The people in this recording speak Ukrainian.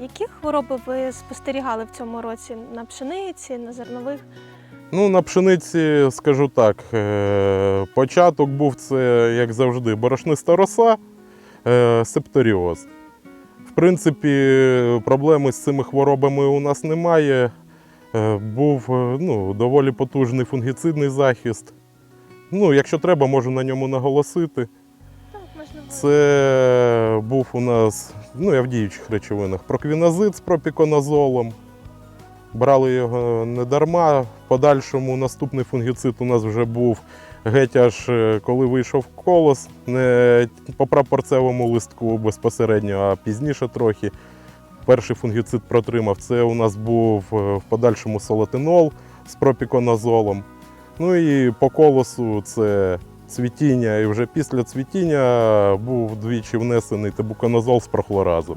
Які хвороби ви спостерігали в цьому році на пшениці, на зернових? Ну, на пшениці, скажу так, е, початок був це, як завжди, борошниста роса, е, септоріоз. В принципі, проблеми з цими хворобами у нас немає. Е, Був ну, доволі потужний фунгіцидний захист. Ну, якщо треба, можу на ньому наголосити. Так, можливо. Це був у нас, ну я в діючих речовинах, проквіназид з пропіконазолом. Брали його не дарма. В подальшому наступний фунгіцид у нас вже був геть аж е, коли вийшов колос, не по прапорцевому листку безпосередньо, а пізніше трохи. Перший фунгіцид протримав. Це у нас був е, в подальшому солотинол з пропіконазолом. Ну і по колосу це цвітіння. І вже після цвітіння був двічі внесений табуканозол з прохлоразом.